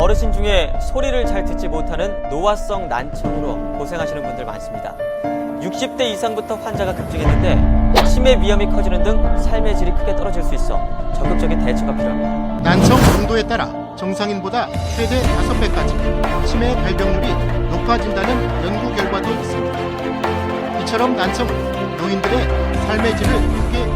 어르신 중에 소리를 잘 듣지 못하는 노화성 난청으로 고생하시는 분들 많습니다. 60대 이상부터 환자가 급증했는데 치매 위험이 커지는 등 삶의 질이 크게 떨어질 수 있어 적극적인 대처가 필요합니다. 난청 정도에 따라 정상인보다 최대 5배까지 치매 발병률이 높아진다는 연구 결과도 있습니다. 이처럼 난청은 노인들의 삶의 질을 크게